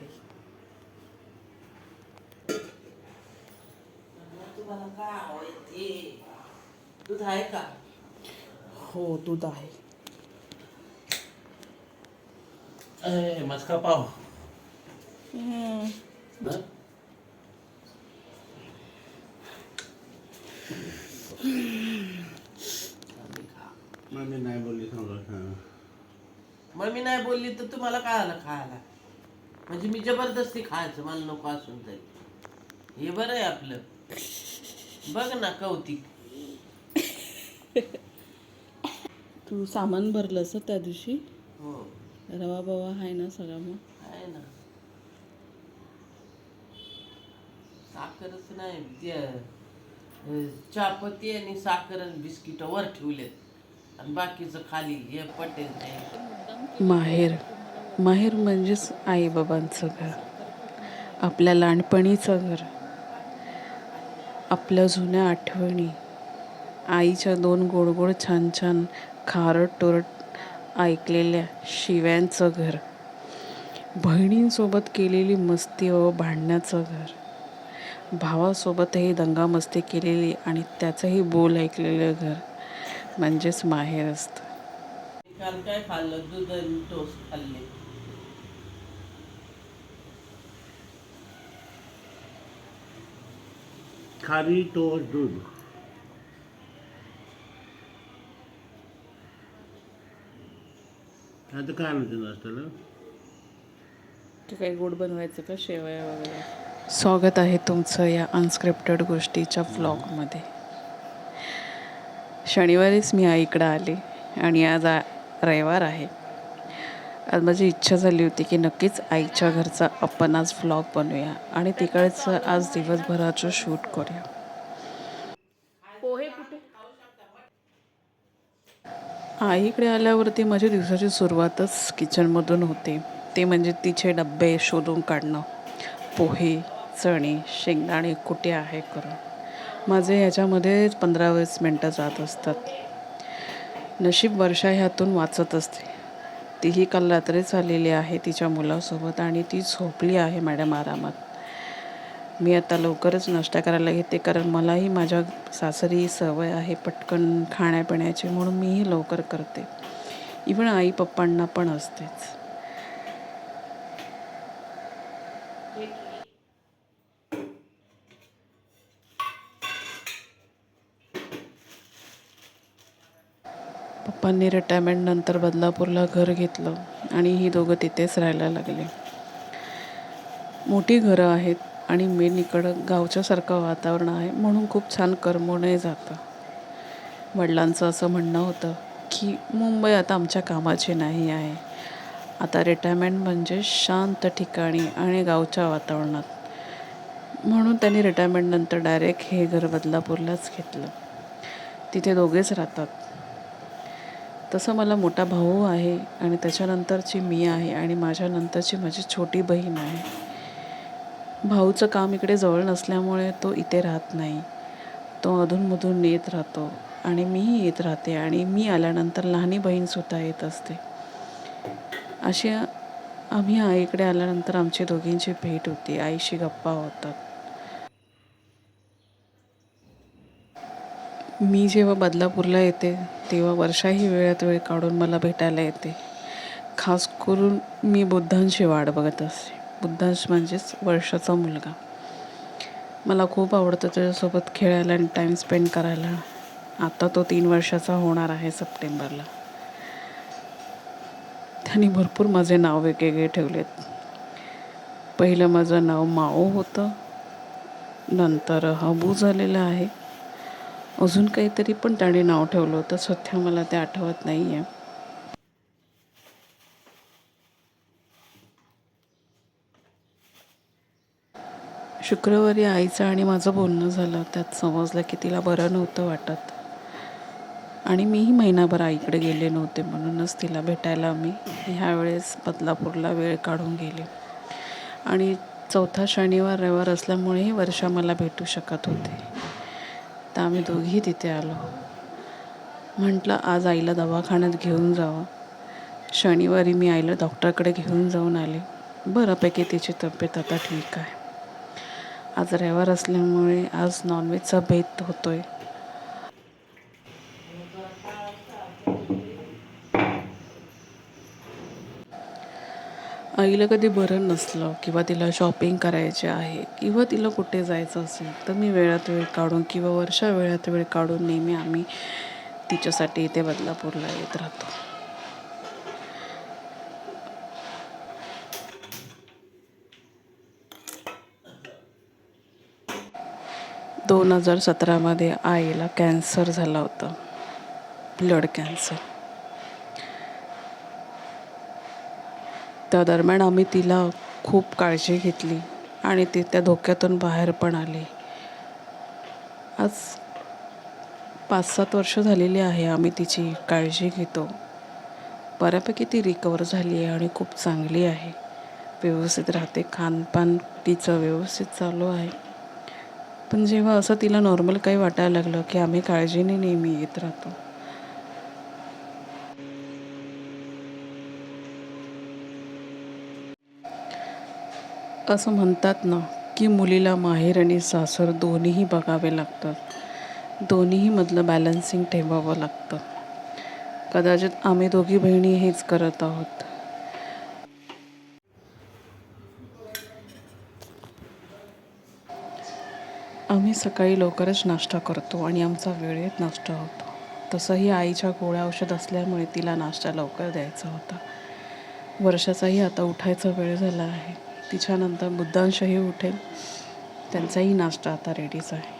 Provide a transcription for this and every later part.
आहे तुम्हाला काय आवडते दूध आहे का हो दूध आहे ए, मस्का पाव हम्म. हं? मम्मी नाही बोलली मम्मी नाही बोलली तर तुम्हाला काय आलं खायला म्हणजे मी जबरदस्ती खायचं मला नको असून तरी हे बरं आहे आपलं. बघ ना कौतिक. तू सामान भरलंस त्या दिवशी? हो. रवा बवा आहे ना सगळं मग? आहे ना. साखरच नाही ते अं, चहापत्ती आणि साखर आणि बिस्किट वर ठेवलेत. आणि बाकीचं खाली हे पटेल ते. माहेर. माहेर म्हणजेच आईबाबांचं घर. आपल्या लहानपणीचं घर. आपल्या जुन्या आठवणी. आईच्या दोन गोड गोड छान छान खारट टोरट ऐकलेल्या शिव्यांचं घर. बहिणींसोबत केलेली मस्ती व भांडण्याचं घर. भावासोबतही दंगामस्ती केलेली आणि त्याचंही बोल ऐकलेलं घर म्हणजेच माहेर असतं. काल काय खाल्लं? दूध आणि टोस्ट खाल्ले. खारी टोस्ट दूध। आता काय म्हणते नाश्त्याला? ते काही गोड बनवायचं का? शेवया वगैरे? स्वागत आहे तुमचं या अनस्क्रिप्टेड गोष्टीच्या व्लॉगमध्ये शनिवारीच मी आईकडं आले आणि आज आ रविवार आहे. आज माझी इच्छा झाली होती की नक्कीच आईच्या घरचा आपण आज व्लॉग बनवूया. आणि तिकडचं आज दिवसभराचं शूट करूया. पोहे कुठे? आईकडे आल्यावरती माझ्या दिवसाची सुरुवातच किचनमधून होते. ते म्हणजे तिचे डब्बे शोधून काढणं. पोहे चणे शेंगदाणे कुठे आहे करून. माझे ह्याच्यामध्ये पंधरा वीस मिनटं जात असतात. नशीब वर्षा ह्यातून वाचत असते. तीही काल रात्रीच झालेली आहे तिच्या मुलासोबत आणि ती झोपली आहे मॅडम आरामात. मी आता लवकरच नाश्ता करायला घेते कारण मलाही माझ्या सासरी सवय आहे पटकन खाण्यापिण्याची म्हणून मीही लवकर करते. इवन आई पप्पांना पण असतेच. पप्पांनी रिटायरमेंटनंतर बदलापूरला घर घेतलं आणि ही दोघं तिथेच राहायला लागले. मोठी घरं आहेत आणि मेन इकडं गावच्यासारखं वातावरण आहे म्हणून खूप छान करमवणंही जातं. वडिलांचं असं म्हणणं होतं की मुंबई आता आमच्या कामाची नाही आहे. आता रिटायरमेंट म्हणजे शांत ठिकाणी आणि गावच्या वातावरणात. म्हणून त्यांनी रिटायरमेंटनंतर डायरेक्ट हे घर बदलापूरलाच घेतलं. तिथे दोघेच राहतात. तसं मला मोठा भाऊ आहे आणि त्याच्यानंतरची मी आहे आणि माझ्यानंतरची माझी छोटी बहीण आहे. भाऊचं काम इकडे जवळ नसल्यामुळे तो इथे राहत नाही. तो अधूनमधून येत राहतो आणि मीही येत राहते आणि मी आल्यानंतर लहानी बहीणसुद्धा येत असते. अशी आम्ही आईकडे आल्यानंतर आमची दोघींची भेट होती. आईशी गप्पा होतात. मी जेव्हा बदलापूरला येते तेव्हा वर्षाही वेळात वेळ काढून मला भेटायला येते. खास करून मी बुद्धांची वाट बघत असते. बुद्धांश म्हणजेच वर्षाचा मुलगा. मला खूप आवडतं त्याच्यासोबत खेळायला आणि टाईम स्पेंड करायला. आता तो तीन वर्षाचा होणार आहे सप्टेंबरला. त्यांनी भरपूर माझे नाव वेगवेगळे ठेवलेत. पहिलं माझं नाव माओ होतं. नंतर हबू झालेलं आहे. अजून काहीतरी पण त्याने नाव ठेवलं होतं. सध्या मला ते आठवत नाही आहे शुक्रवारी आईचं आणि माझं बोलणं झालं. त्यात समजलं की तिला बरं नव्हतं वाटत. आणि मीही महिनाभर आईकडे गेले नव्हते. म्हणूनच तिला भेटायला मी ह्यावेळेस बदलापूरला वेळ काढून गेले. आणि चौथा शनिवार रविवार असल्यामुळेही वर्षा मला भेटू शकत होते. तर आम्ही दोघीही तिथे आलो. म्हटलं आज आईला दवाखान्यात घेऊन जावं. शनिवारी मी आईला डॉक्टरकडे घेऊन जाऊन आले. बऱ्यापैकी तिची तब्येत आता ठीक आहे. आज रविवार असल्यामुळे आज नॉनव्हेजचा भेद होतो आहे आईला कधी बरं नसलं किंवा तिला शॉपिंग करायचे आहे किंवा तिला कुठे जायचं असेल तर मी वेळात वेळ काढून किंवा वर्षा वेळात वेळ काढून नेहमी आम्ही तिच्यासाठी इथे बदलापूरला येत राहतो. दोन हजार सतरामध्ये आईला कॅन्सर झाला होता. ब्लड कॅन्सर त्या दरम्यान आम्ही तिला खूप काळजी घेतली आणि ती त्या धोक्यातून बाहेर पण आली. आज पाच सात वर्ष झालेली आहे आम्ही तिची काळजी घेतो. बऱ्यापैकी ती रिकवर झाली आहे आणि खूप चांगली आहे. व्यवस्थित राहते खानपान तिचं व्यवस्थित चालू आहे. पण जेव्हा असं तिला नॉर्मल काही वाटायला लागलं की आम्ही काळजीने नेहमी येत राहतो. असं म्हणतात ना की मुलीला माहेर आणि सासर दोन्हीही बघावे लागतात. दोन्हीमधलं बॅलन्सिंग ठेवावं लागतं. कदाचित आम्ही दोघी बहिणी हेच करत आहोत. आम्ही सकाळी लवकरच नाश्ता करतो आणि आमचा वेळेत नाश्ता होतो. तसंही आईच्या गोळ्या औषध असल्यामुळे तिला नाश्ता लवकर द्यायचा होता. वर्षाचाही आता उठायचा वेळ झाला आहे. तिच्यानंतर बुद्धांशही उठेल. त्यांचाही नाश्ता आता रेडीच आहे.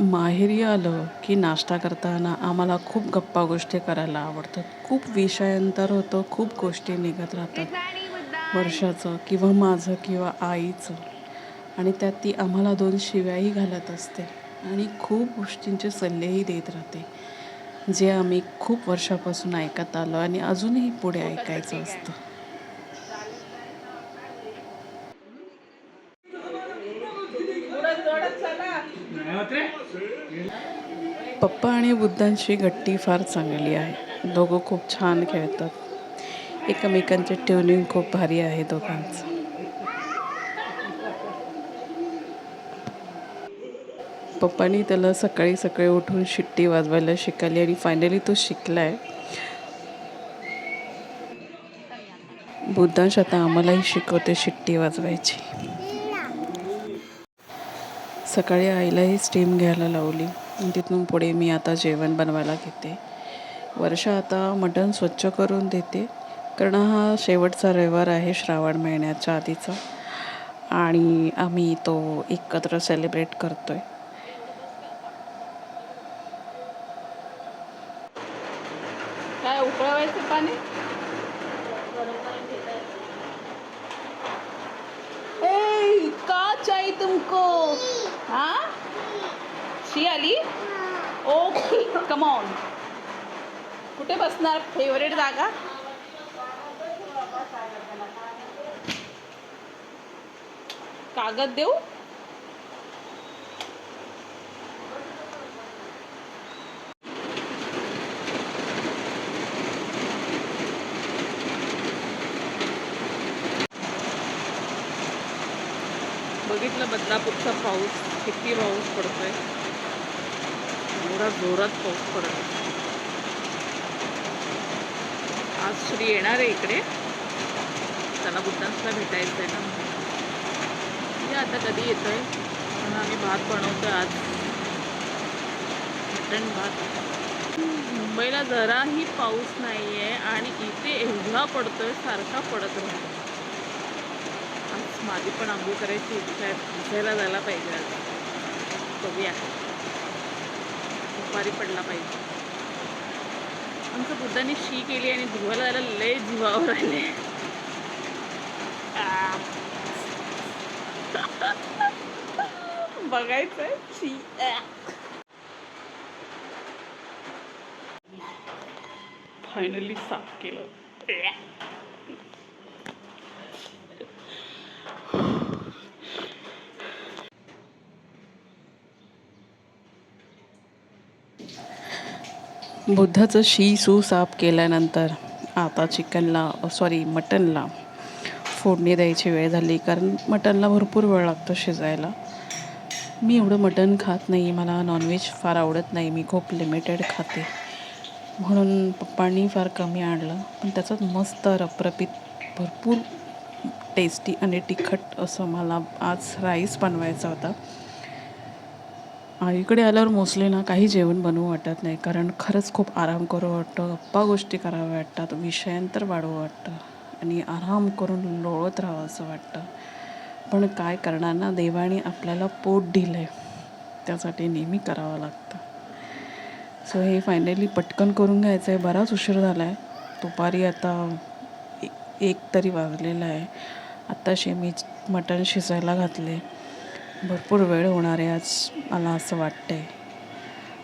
माहेरी आलं की नाश्ता करताना आम्हाला खूप गप्पा गोष्टी करायला आवडतात. खूप विषयांतर होतं खूप गोष्टी निघत राहतात. वर्षाचं किंवा माझं किंवा आईचं. आणि त्यात ती आम्हाला दोन शिव्याही घालत असते आणि खूप गोष्टींचे सल्लेही देत राहते जे आम्ही खूप वर्षापासून ऐकत आलो आणि अजूनही पुढे ऐकायचं असतं. पप्पा आणि बुद्धांची गट्टी फार चांगली आहे. दोघं खूप छान खेळतात. एकमेकांचे ट्युनिंग खूप भारी आहे दोघांचं. पप्पानी त्याला सकाळी सकाळी उठून शिट्टी वाजवायला शिकाली आणि फायनली तो शिकला आहे बुद्धांश आता आम्हालाही शिकवते शिट्टी वाजवायची. सकाळी आईलाही स्टीम घ्यायला लावली. तिथून पुढे मी आता जेवण बनवायला घेते. वर्षा आता मटण स्वच्छ करून देते. कारण हा शेवटचा रविवार आहे श्रावण महिन्याच्या आधीचा. आणि आम्ही तो एकत्र सेलिब्रेट करतो आहे उकळवायचं पाणी ए का चाहिए तुमको हाँ शी आली ओके कम ऑन कुठे बसणार? फेवरेट जागा? कागद देऊ? बघितलं बदलापूरचा पाऊस किती पाऊस पडतोय. एवढा जोरात पाऊस पडत आज श्री येणार आहे इकडे. त्याला बुद्धांसला भेटायचं आहे ना. म्हणजे आता कधी येतोय? म्हणून आम्ही भात बनवतो आज. मटण भात. मुंबईला जराही पाऊस नाही आहे आणि इथे एवढा पडतोय सारखा पडत राहतो. आज माझी पण आंघोळ करायची इच्छा आहे. भिजायला जायला पाहिजे आज. बघूया. दुपारी पडला पाहिजे. आमचं बुद्धाने शी केली आणि धुवायला जायला लय जीवावर आले. बघायचं बघायचंय शी. फायनली साफ केलं. बुद्धाचं शी सू साफ केल्यानंतर आता चिकनला सॉरी मटनला फोडणी द्यायची वेळ झाली कारण मटनला भरपूर वेळ लागतो शिजायला. मी एवढं मटन खात नाही मला नॉनव्हेज फार आवडत नाही मी खूप लिमिटेड खाते. म्हणून पप्पांनी फार कमी आणलं पण त्याचं मस्त रपरपीत भरपूर टेस्टी आणि तिखट असं मला आज राईस बनवायचा होता. इकडे आल्यावर मोस्टली ना काही जेवण बनवू वाटत नाही कारण खरंच खूप आराम करू वाटतं गप्पा गोष्टी कराव्या वाटतात विषयांतर वाढवं वाटतं आणि आराम करून लोळत राहावं असं वाटतं. पण काय करणार ना देवाने आपल्याला पोट दिलं आहे त्यासाठी नेहमी करावं लागतं. सो हे फायनली पटकन करून घ्यायचं आहे बराच उशीर झाला आहे दुपारी आता एक तरी वाजलेला आहे. आत्ता मी मटण शिजायला घातले भरपूर वेळ होणार आहे आज मला असं वाटतं आहे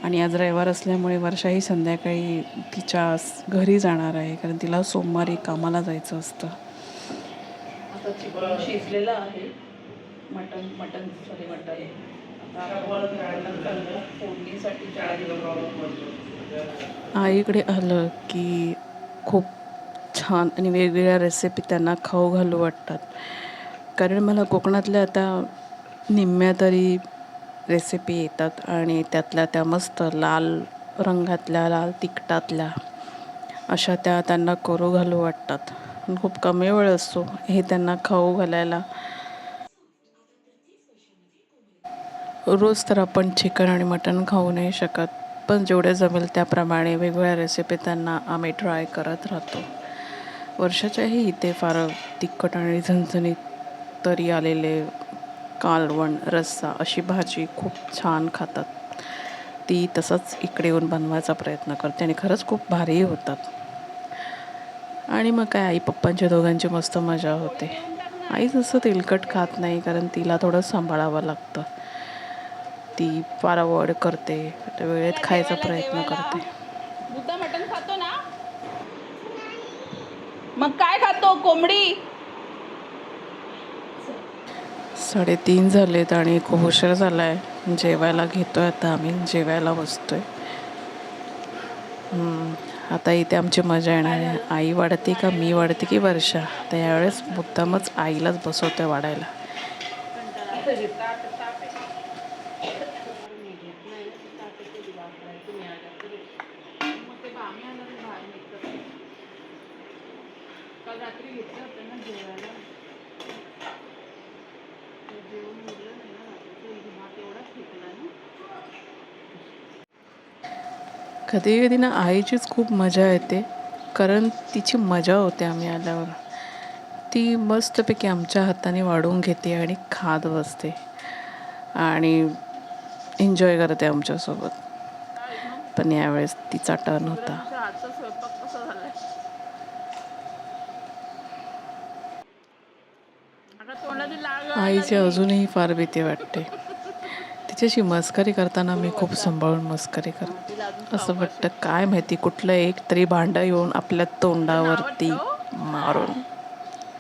आणि आज रविवार असल्यामुळे वर्षाही संध्याकाळी तिच्या घरी जाणार आहे कारण तिला सोमवारी कामाला जायचं असतं. आता चिकन शिजलेलं आहे. Mutton mutton sorry mutton. आईकडे आलं की खूप छान आणि वेगवेगळ्या रेसिपी त्यांना खाऊ घालू वाटतात. कारण मला कोकणातल्या आता निम्म्या तरी रेसिपी येतात आणि त्यातल्या त्या मस्त लाल रंगातल्या लाल तिखटातल्या अशा त्या त्यांना करू घालू वाटतात. पण खूप कमी वेळ असतो हे त्यांना खाऊ घालायला. रोज तर आपण चिकन आणि मटण खाऊ नाही शकत पण जेवढे जमेल त्याप्रमाणे वेगवेगळ्या रेसिपी त्यांना आम्ही ट्राय करत राहतो. वर्षाच्याही इथे फार तिखट आणि झणझणीत तरी आलेले कालवण रस्सा अशी भाजी खूप छान खातात. ती तसंच इकडे येऊन बनवायचा प्रयत्न करते आणि खरंच खूप भारी होतात. आणि मग काय आई पप्पांच्या दोघांची मस्त मजा होते. आई जसं तेलकट खात नाही कारण तिला थोडं सांभाळावं लागतं. ती फार आवड करते त्या वेळेत खायचा प्रयत्न करते. मटण खातो ना? मग काय खातो? कोंबडी? साडेतीन झालेत आणि खूप उशीर झाला आहे जेवायला घेतो आहे आता आम्ही. जेवायला बसतो आहे आता इथे आमची मजा येणार आहे. आई वाढते का मी वाढते की वर्षा? तर यावेळेस मुद्दामच आईलाच बसवतोय वाढायला. रात्री घेतलं होतं ना जेवायला ते जेवण उरलं नाही ना रात्रीचं भात एवढाच फेकला ना कधी कधी ना आईचीच खूप मजा येते कारण तिची मजा होते आम्ही आल्यावर. ती मस्तपैकी आमच्या हाताने वाढवून घेते आणि खात बसते आणि एन्जॉय करते आमच्यासोबत. पण यावेळेस तिचा टर्न होता. आईची अजूनही फार भीती वाटते. तिच्याशी मस्करी करताना मी खूप सांभाळून मस्करी करते. असं वाटतं काय माहिती कुठलं एक तरी भांडं येऊन आपल्या तोंडावरती मारून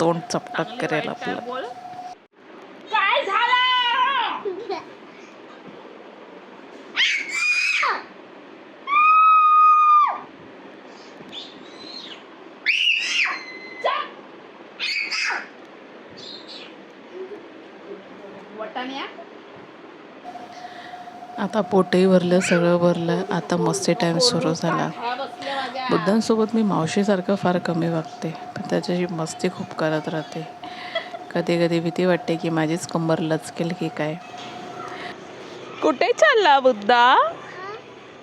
तोंड चपटक करेल आपलं बोल काय झालं वटाण्या आता पोटही भरलं सगळं भरलं. आता मस्ती टाईम सुरू झाला. बुद्धांसोबत मी मावशीसारखं फार कमी वागते. पण त्याच्याशी मस्ती खूप करत राहते. कधी कधी भीती वाटते की माझीच कंबर लचकेल की काय. कुठे चालला बुद्धा?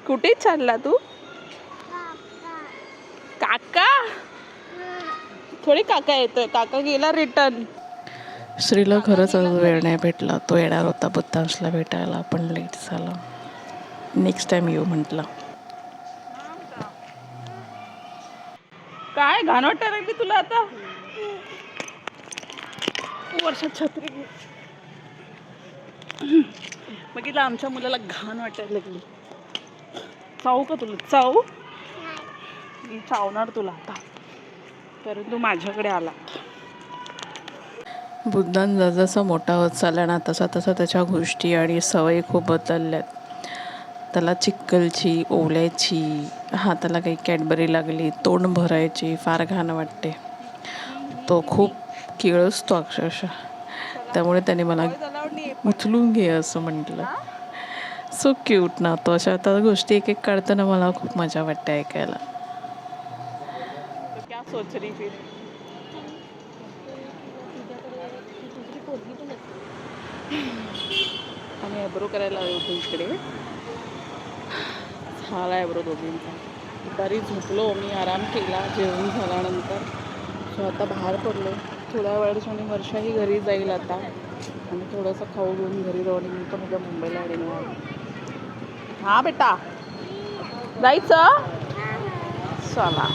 कुठे चालला तू? काका? थोडी काका येतोय. काका गेला रिटर्न श्रीला खरंच वेळ नाही भेटला. तो येणार होता बुद्धांशला भेटायला पण लेट झाला. नेक्स्ट टाईम येऊ म्हटलं. काय घाण वाटायला मी तुला आता? वर्षात छत्री घे. बघितलं आमच्या मुलाला घाण वाटायला लागली. चावू का तुला? चावू? मी चावणार तुला आता. परंतु माझ्याकडे आला. बुद्धान जसा मोठा होत चालला ना तसा तसा त्याच्या गोष्टी आणि सवयी खूप बदलल्यात. त्याला चिक्कलची ओल्याची हाताला काही कॅडबरी लागली तोंड भरायची फार घाण वाटते. तो खूप किळसतो अक्षरशः. त्यामुळे त्याने मला उचलून घे असं म्हटलं. सो क्यूट ना तो. अशा आता गोष्टी एक एक काढताना मला खूप मजा वाटते ऐकायला तो क्या सोच रही फिर आम्ही ॲब्रो करायला आलो होतो इकडे. झाला ॲब्रो दोघींचा. दुपारी झोपलो मी आराम केला जेवण झाल्यानंतर. सो आता बाहेर पडलो थोड्या वेळाने वर्षाही घरी जाईल आता. आणि थोडंसं खाऊ घेऊन घरी जाऊ आणि मी पण उद्या मुंबईला येणार हां बेटा. जायचं? चला.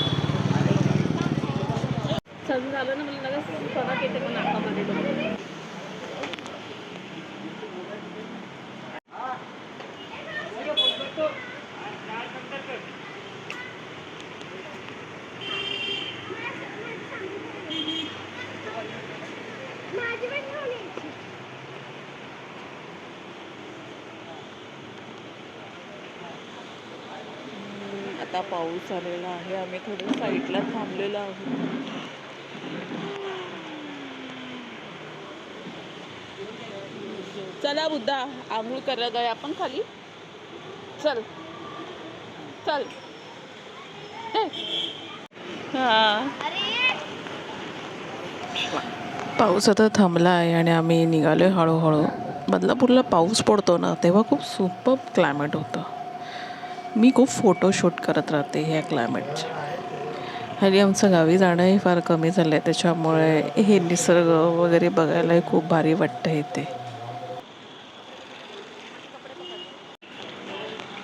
झालं ना मला लगेच फरक येते पण नाकामध्ये चांगला पाऊस आलेला आहे. आम्ही थोडं साईडला थांबलेलो आहोत. चला बुद्धा आंघोळ करत आहे आपण खाली? चल. चल. हे. हा. पाऊस आता थांबला आहे आणि आम्ही निघालो हळूहळू. बदलापूरला पाऊस पडतो ना तेव्हा खूप सुपर क्लायमेट होतं. मी खूप फोटोशूट करत राहते ह्या क्लायमेटचे हल्ली आमचं गावी जाणंही फार कमी झालं आहे त्याच्यामुळे हे निसर्ग वगैरे बघायलाही खूप भारी वाटतं इथे.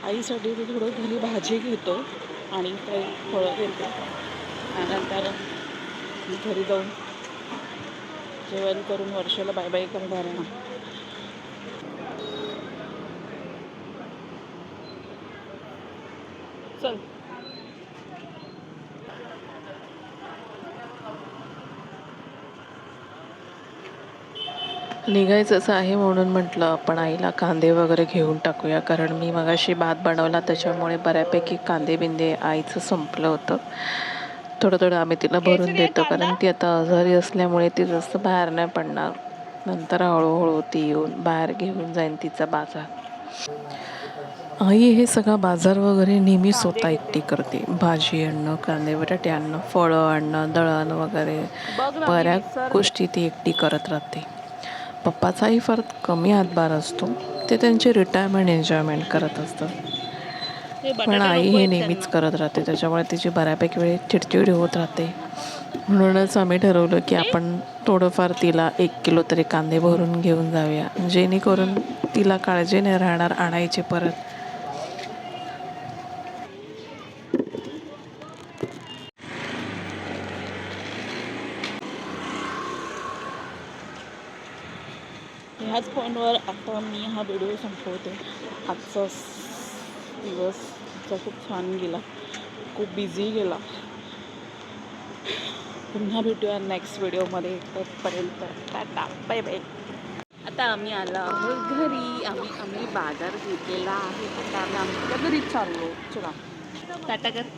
आईसाठी मी थोडं घरी भाजी घेतो आणि काही फळं घेतो. त्यानंतर घरी जाऊन जेवण करून वर्षाला बाय बाय करणार आहे. निघायचंच आहे म्हणून म्हटलं आपण आईला कांदे वगैरे घेऊन टाकूया. कारण मी मगाशी भात बनवला त्याच्यामुळे बऱ्यापैकी कांदे बिंदे आईचं संपलं होतं. थोडं थोडं आम्ही तिला भरून देतो कारण ती आता आजारी असल्यामुळे ती जास्त बाहेर नाही पडणार. नंतर हळूहळू ती येऊन बाहेर घेऊन जाईन तिचा बाजार. आई हे सगळा बाजार वगैरे नेहमी स्वतः एकटी करते. भाजी आणणं कांदे बटाटे आणणं फळं आणणं दळण वगैरे. बऱ्याच गोष्टी ती एकटी करत राहते. पप्पाचाही फार कमी हातभार असतो. ते त्यांचे रिटायरमेंट एन्जॉयमेंट करत असतात. पण आई हे नेहमीच करत राहते. त्याच्यामुळे तिची बऱ्यापैकी वेळ चिडचिड होत राहते. म्हणूनच आम्ही ठरवलं की आपण थोडंफार तिला एक किलो तरी कांदे भरून घेऊन जाऊया. जेणेकरून तिला काळजी नाही राहणार आणायची परत. ह्याच पॉईंटवर आता मी हा व्हिडिओ संपवते. आजचा दिवस आजचा खूप छान गेला. खूप बिझी गेला. पुन्हा भेटूया नेक्स्ट व्हिडिओमध्ये तोपर्यंत टाटा. बाय बाय आता आम्ही आलो आहोत घरी. आम्ही आम्ही बाजार घेतलेला आहे. आता आम्ही आमच्या घरी चाललो. चला. टाटा कर.